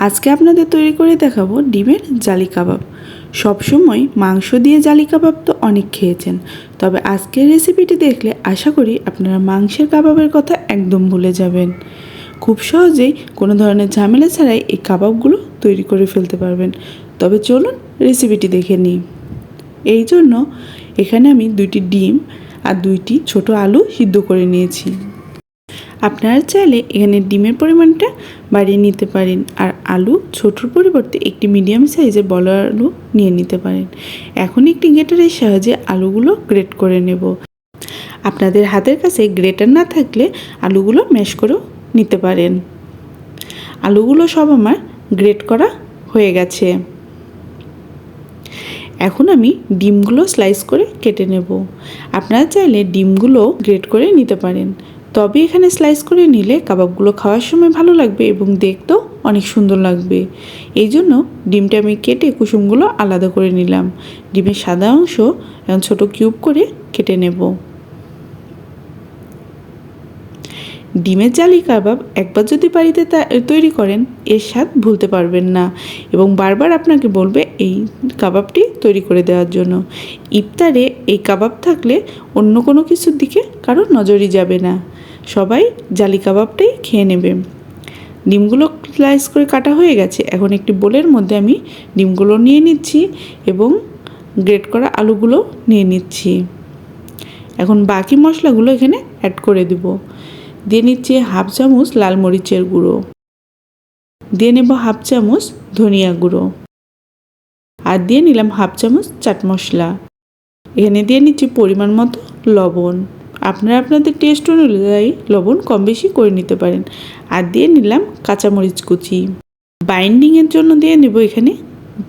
আজকে আপনাদের তৈরি করে দেখাবো ডিমের জালি কাবাব। সবসময় মাংস দিয়ে জালি কাবাব তো অনেক খেয়েছেন। তবে আজকের রেসিপিটি দেখলে আশা করি আপনারা মাংসের কাবাবের কথা একদম ভুলে যাবেন। খুব সহজেই কোনো ধরনের ঝামেলা ছাড়াই এই কাবাবগুলো তৈরি করে ফেলতে পারবেন। তবে চলুন রেসিপিটি দেখে নিই। এই জন্য এখানে আমি দুইটি ডিম আর দুইটি ছোট আলু সিদ্ধ করে নিয়েছি। আপনারা চাইলে এখানে ডিমের পরিমাণটা বাড়িয়ে নিতে পারেন আর আলু ছোটোর পরিবর্তে একটি মিডিয়াম সাইজের বড় আলু নিয়ে নিতে পারেন। এখন একটি গ্রেটারের সাহায্যে আলুগুলো গ্রেট করে নেব। আপনাদের হাতের কাছে গ্রেটার না থাকলে আলুগুলো ম্যাশ করেও নিতে পারেন। আলুগুলো সব আমার গ্রেট করা হয়ে গেছে। এখন আমি ডিমগুলো স্লাইস করে কেটে নেব। আপনারা চাইলে ডিমগুলো গ্রেট করে নিতে পারেন। তবে এখানে স্লাইস করে নিলে কাবাবগুলো খাওয়ার সময় ভালো লাগবে এবং দেখতেও অনেক সুন্দর লাগবে। এই জন্য ডিমটা আমি কেটে কুসুমগুলো আলাদা করে নিলাম। ডিমের সাদা অংশ ছোটো কিউব করে কেটে নেব। ডিমের জালি কাবাব একবার যদি বাড়িতে তৈরি করেন, এর স্বাদ ভুলতে পারবেন না এবং বারবার আপনাকে বলবে এই কাবাবটি তৈরি করে দেওয়ার জন্য। ইফতারে এই কাবাব থাকলে অন্য কোনো কিছুর দিকে কারও নজরই যাবে না। সবাই জালি কাবাবটাই খেয়ে নেবে। ডিমগুলো স্লাইস করে কাটা হয়ে গেছে। এখন একটি বোলের মধ্যে আমি ডিমগুলো নিয়ে নিচ্ছি এবং গ্রেট করা আলুগুলো নিয়ে নিচ্ছি। এখন বাকি মশলাগুলো এখানে অ্যাড করে দেবো। দিয়ে নিচ্ছি হাফ চামচ লাল মরিচের গুঁড়ো। দিয়ে নেব হাফ চামচ ধনিয়া গুঁড়ো। আর দিয়ে নিলাম হাফ চামচ চাট মশলা। এখানে দিয়ে নিচ্ছি পরিমাণ মতো লবণ। আপনারা আপনাদের টেস্ট অনুযায়ী লবণ কম বেশি করে নিতে পারেন। আর দিয়ে নিলাম কাঁচামরিচ কুচি। বাইন্ডিংয়ের জন্য দিয়ে নেব এখানে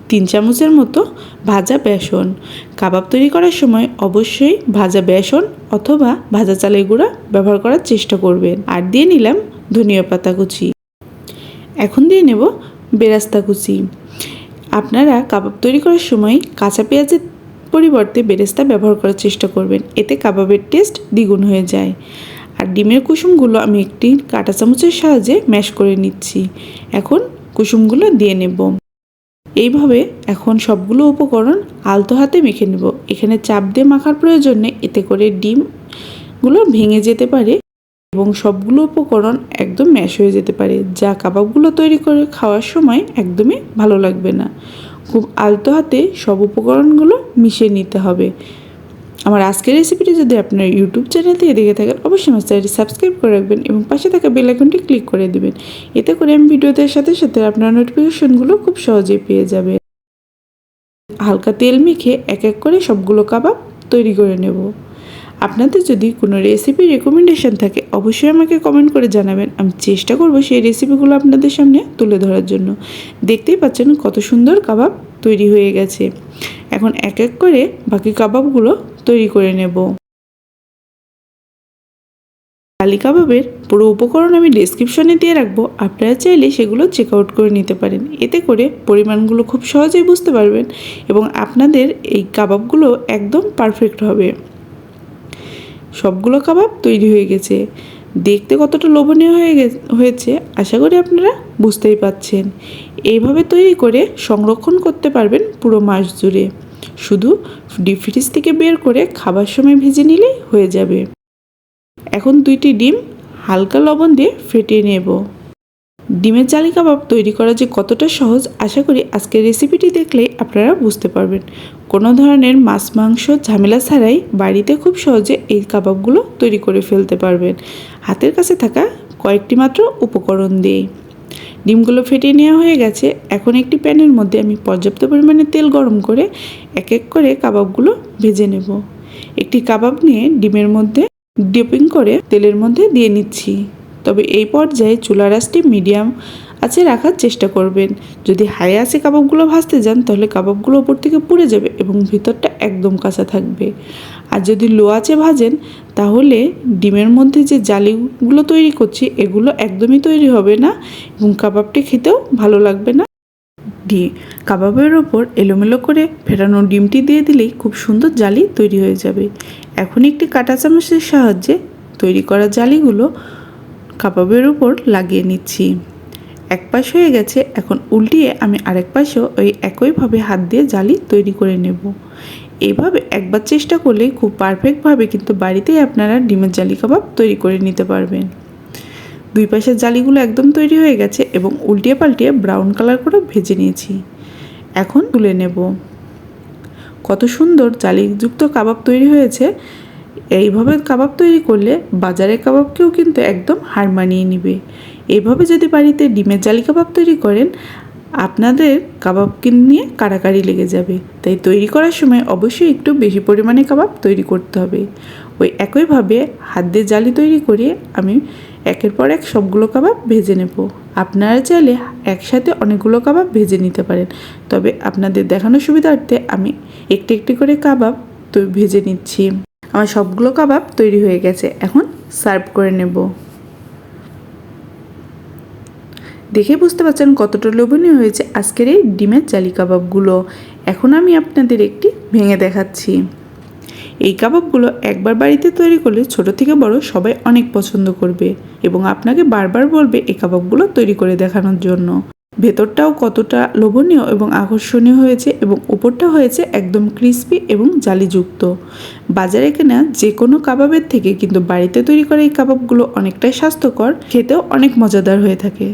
তিন চামচের মতো ভাজা বেসন। কাবাব তৈরি করার সময় অবশ্যই ভাজা বেসন অথবা ভাজা চালের গুঁড়া ব্যবহার করার চেষ্টা করবেন। আর দিয়ে নিলাম ধনিয়া পাতা কুচি। এখন দিয়ে নেব বেরাস্তা কুচি। আপনারা কাবাব তৈরি করার সময় কাঁচা পেঁয়াজের পরিবর্তে বেরেস্তা ব্যবহার করার চেষ্টা করবেন। এতে কাবাবের টেস্ট দ্বিগুণ হয়ে যায়। আর ডিমের কুসুমগুলো আমি একটি কাঁটা চামচের সাহায্যে ম্যাশ করে নিচ্ছি। এখন কুসুমগুলো দিয়ে নেব। এইভাবে এখন সবগুলো উপকরণ আলতো হাতে মেখে নেব। এখানে চাপ দিয়ে মাখার প্রয়োজন এতে করে ডিমগুলো ভেঙে যেতে পারে এবং সবগুলো উপকরণ একদম ম্যাশ হয়ে যেতে পারে, যা কাবাবগুলো তৈরি করে খাওয়ার সময় একদমই ভালো লাগবে না। খুব আলতো হাতে সব উপকরণগুলো মিশিয়ে নিতে হবে। আমার আজকের রেসিপিটি যদি আপনার ইউটিউব চ্যানেল থেকে দেখে থাকেন, অবশ্যই আমার চ্যানেলটি সাবস্ক্রাইব করে রাখবেন এবং পাশে থাকা বেল আইকনটি ক্লিক করে দেবেন। এতে করে আমি ভিডিওতে সাথে সাথে আপনার নোটিফিকেশনগুলো খুব সহজেই পেয়ে যাবে হালকা তেল মেখে এক এক করে সবগুলো কাবাব তৈরি করে নেব। আপনাদের যদি কোনো রেসিপি রেকমেন্ডেশন থাকে, অবশ্যই আমাকে কমেন্ট করে জানাবেন। আমি চেষ্টা করব সেই রেসিপিগুলো আপনাদের সামনে তুলে ধরার জন্য। দেখতেই পাচ্ছেন কত সুন্দর কাবাব তৈরি হয়ে গেছে। এখন এক এক করে বাকি কাবাবগুলো তৈরি করে নেব। আলি কাবাবের পুরো উপকরণ আমি ডিসক্রিপশনে দিয়ে রাখব। আপনারা চাইলে সেগুলো চেক আউট করে নিতে পারেন। এতে করে পরিমাণগুলো খুব সহজেই বুঝতে পারবেন এবং আপনাদের এই কাবাবগুলো একদম পারফেক্ট হবে। সবগুলো কাবাব তৈরি হয়ে গেছে। দেখতে কতটা লোভনীয় হয়ে হয়েছে, আশা করি আপনারা বুঝতেই পাচ্ছেন এইভাবে তৈরি করে সংরক্ষণ করতে পারবেন পুরো মাস জুড়ে। শুধু ডিপ ফ্রিজ থেকে বের করে খাবার সময় ভেজে নিলেই হয়ে যাবে। এখন দুইটি ডিম হালকা লবণ দিয়ে ফেটিয়ে নেব। ডিমের জালি কাবাব তৈরি করা যে কতটা সহজ, আশা করি আজকের রেসিপিটি দেখলেই আপনারা বুঝতে পারবেন। কোনো ধরনের মাছ, মাংস ঝামেলা ছাড়াই বাড়িতে খুব সহজে এই কাবাবগুলো তৈরি করে ফেলতে পারবেন। হাতের কাছে থাকা কয়েকটি মাত্র উপকরণ দিয়েই। ডিমগুলো ফেটিয়ে নেওয়া হয়ে গেছে। এখন একটি প্যানের মধ্যে আমি পর্যাপ্ত পরিমাণে তেল গরম করে এক এক করে কাবাবগুলো ভেজে নেব। একটি কাবাব নিয়ে ডিমের মধ্যে ডিপিং করে তেলের মধ্যে দিয়ে নিচ্ছি। তবে এই পর্যায়ে চুলার আঁচটি মিডিয়াম আছে রাখার চেষ্টা করবেন। যদি হাই আছে কাবাবগুলো ভাজতে যান, তাহলে কাবাবগুলো ওপর থেকে পুড়ে যাবে এবং ভিতরটা একদম কাঁচা থাকবে। আর যদি লো আছে ভাজেন, তাহলে ডিমের মধ্যে যে জালিগুলো তৈরি করছি, এগুলো একদমই তৈরি হবে না এবং কাবাবটি খেতেও ভালো লাগবে না। দিয়ে কাবাবের ওপর এলোমেলো করে ফেরানো ডিমটি দিয়ে দিলেই খুব সুন্দর জালি তৈরি হয়ে যাবে। এখন একটি কাঁটা চামচের সাহায্যে তৈরি করা জালিগুলো কাবাবের উপর লাগিয়ে নিচ্ছি। এক পাশ হয়ে গেছে, এখন উল্টিয়ে আমি আরেক পাশেও ওই একইভাবে হাত দিয়ে জালি তৈরি করে নেব। এইভাবে একবার চেষ্টা করলে খুব পারফেক্টভাবে কিন্তু বাড়িতেই আপনারা ডিমের জালি কাবাব তৈরি করে নিতে পারবেন। দুই পাশের জালিগুলো একদম তৈরি হয়ে গেছে এবং উল্টিয়ে পাল্টিয়ে ব্রাউন কালার করে ভেজে নিয়েছি। এখন তুলে নেব। কত সুন্দর জালিযুক্ত কাবাব তৈরি হয়েছে। এইভাবে কাবাব তৈরি করলে বাজারের কাবাবকেও কিন্তু একদম হার মানিয়ে নিবে। এইভাবে যদি বাড়িতে ডিমের জালি কাবাব তৈরি করেন, আপনাদের কাবাব নিয়ে কাড়াকাড়ি লেগে যাবে। তাই তৈরি করার সময় অবশ্যই একটু বেশি পরিমাণে কাবাব তৈরি করতে হবে। ওই একইভাবে হাত দিয়ে জালি তৈরি করে আমি একের পর এক সবগুলো কাবাব ভেজে নেব। আপনারা চাইলে একসাথে অনেকগুলো কাবাব ভেজে নিতে পারেন। তবে আপনাদের দেখানোর সুবিধার্থে আমি একটি একটি করে কাবাব তো, ভেজে নিচ্ছি। আমার সবগুলো কাবাব তৈরি হয়ে গেছে, এখন সার্ভ করে নেব। দেখে বুঝতে পারছেন কতটা লোভনীয় হয়েছে আজকের এই ডিমের জালি কাবাবগুলো। এখন আমি আপনাদের একটি ভেঙে দেখাচ্ছি। এই কাবাবগুলো একবার বাড়িতে তৈরি করলে ছোট থেকে বড় সবাই অনেক পছন্দ করবে এবং আপনাকে বারবার বলবে এই কাবাবগুলো তৈরি করে দেখানোর জন্য। ভেতরটাও কতটা লোভনীয় এবং আকর্ষণীয় হয়েছে এবং উপরটা হয়েছে একদম ক্রিস্পি এবং জালিযুক্ত। বাজারে কেনা যে কোনো কাবাবের থেকে কিন্তু বাড়িতে তৈরি করা এই কাবাবগুলো অনেকটাই স্বাস্থ্যকর, খেতেও অনেক মজাদার হয়ে থাকে।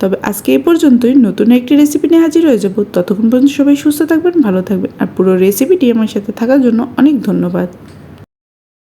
তবে আজকে এ পর্যন্তই, নতুন একটি রেসিপি নিয়ে হাজির হয়ে যাব। ততক্ষণ পর্যন্ত সবাই সুস্থ থাকবেন, ভালো থাকবেন। আর পুরো রেসিপিটি আমার সাথে থাকার জন্য অনেক ধন্যবাদ।